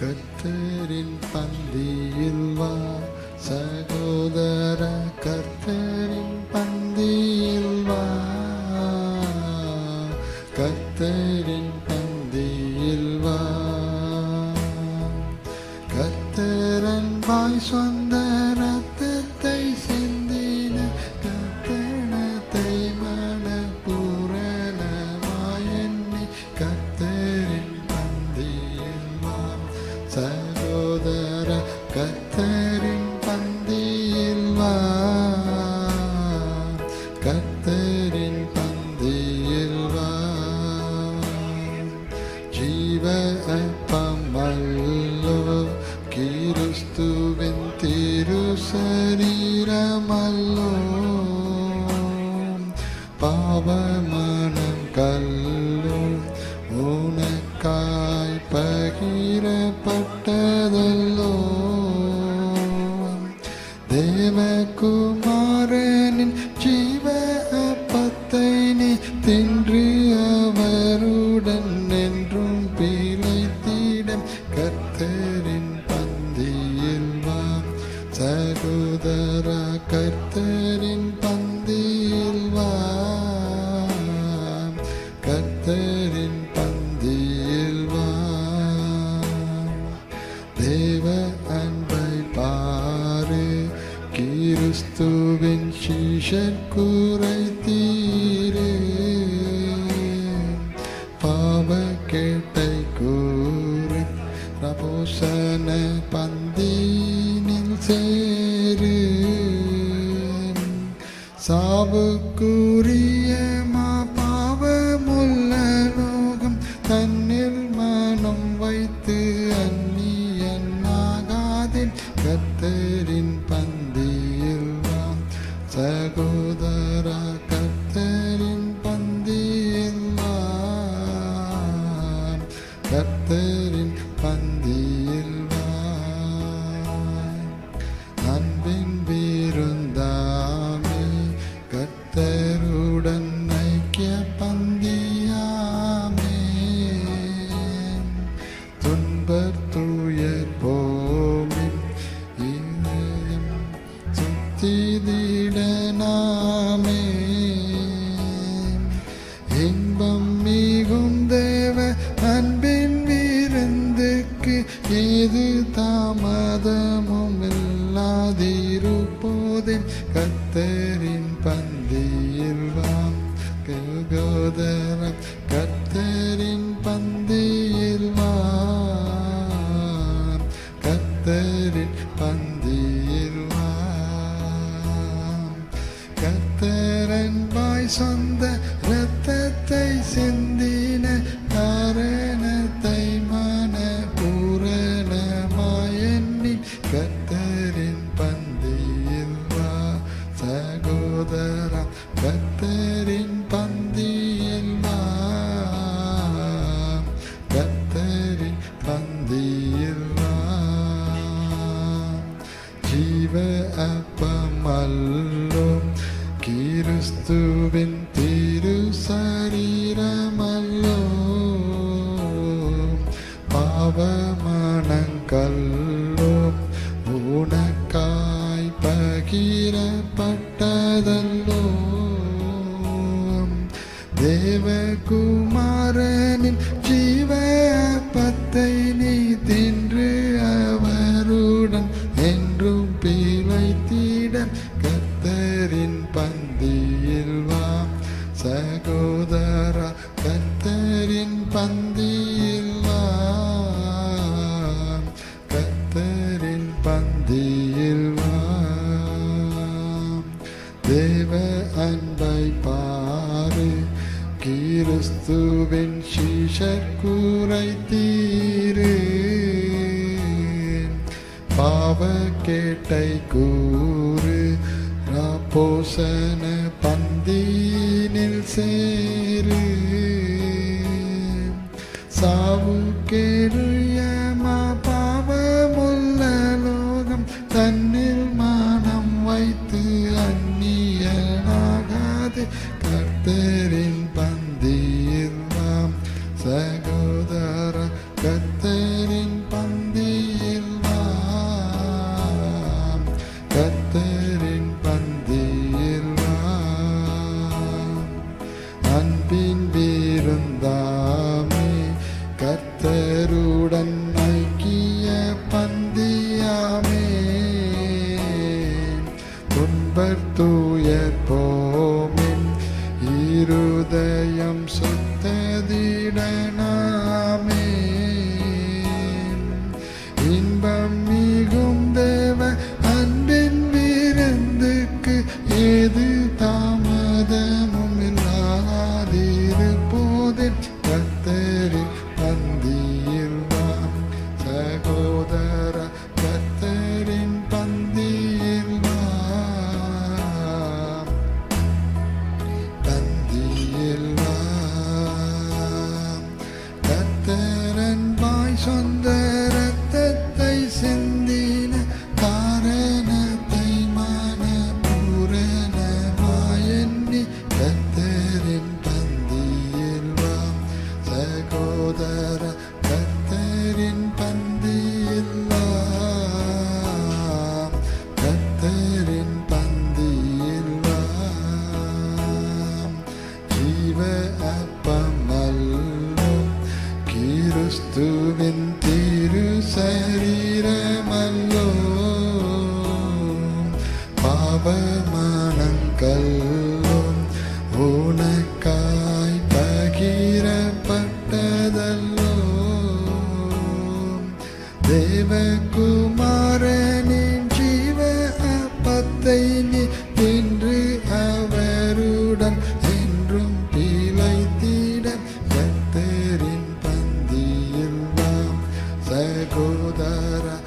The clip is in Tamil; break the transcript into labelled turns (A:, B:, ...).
A: கர்த்தரின் பந்தியில் வா. சகோதர கர்த்தரின் பந்தியில் வா. கர்த்தரின் பந்தியில் வா. கர்த்தரன் வாய் சொந்தர சகோதர கத்தரின் பந்தியில் வா. கத்தரின் பந்தியில் வா. ஜீவ அப்பமல்லோ கிறிஸ்துவின் திரு சரீரமல்லோ பாவமனம் கல்லோ உனக்காய் பகிரப்பட்ட பகிரப்பட்டதல்லோ தேவகுமாரனின் ஜீவ அப்பத்தை நீ தின்று அவருடன் என்றும் பிழைத்திட கர்த்தரின் பந்தியில் வா. சகோதர கர்த்தரின் பந்தியில் வா. கர்த்தரின் சுத்திதிடனாமே இன்பம் மிகும் தேவ அன்பின் விருந்துக்கு ஏது தாமதமும் இல்லாதிருப்போதே கத்தரின் பந்தியில் வாம். கல்கோதரம் கத்தரின் சொந்த இரத்தத்தை சிந்தின காரணத்தை மன பூரணமாய் கத்தரின் பந்தியில் வா. சகோதரா கத்தரின் பந்தியில் வா. கத்தரின் பந்தியில் வா. ஜீவ அப்பமல்லோ கிறிஸ்துவின் திரு சரீரமல்லோ பாவமனங்கல்லோ உனக்காய் பகிரப்பட்டதல்லோ தேவகுமாரனின் ஜீவ அப்பத்தை கர்த்தரின் பந்தியில் வா பந்தியில் தேவ அன்பை பாரு. கிறிஸ்துவின் சீஷர் தீரு. பாவ கேட்டை கூறு. ராப்போசன சேரு. சாவு கேடுயமா பாவமுள்ள லோகம் தன்னில் மானம் வைத்து அந்நியனாகாது. கர்த்தரே துயர்போமின் இருதயம் சுத்ததிடனா. శరీరమల్లో பாவமானங்கல்லோ. உனக்காய் பகிரப்பட்டதல்லோ. தேவகுமாரே that I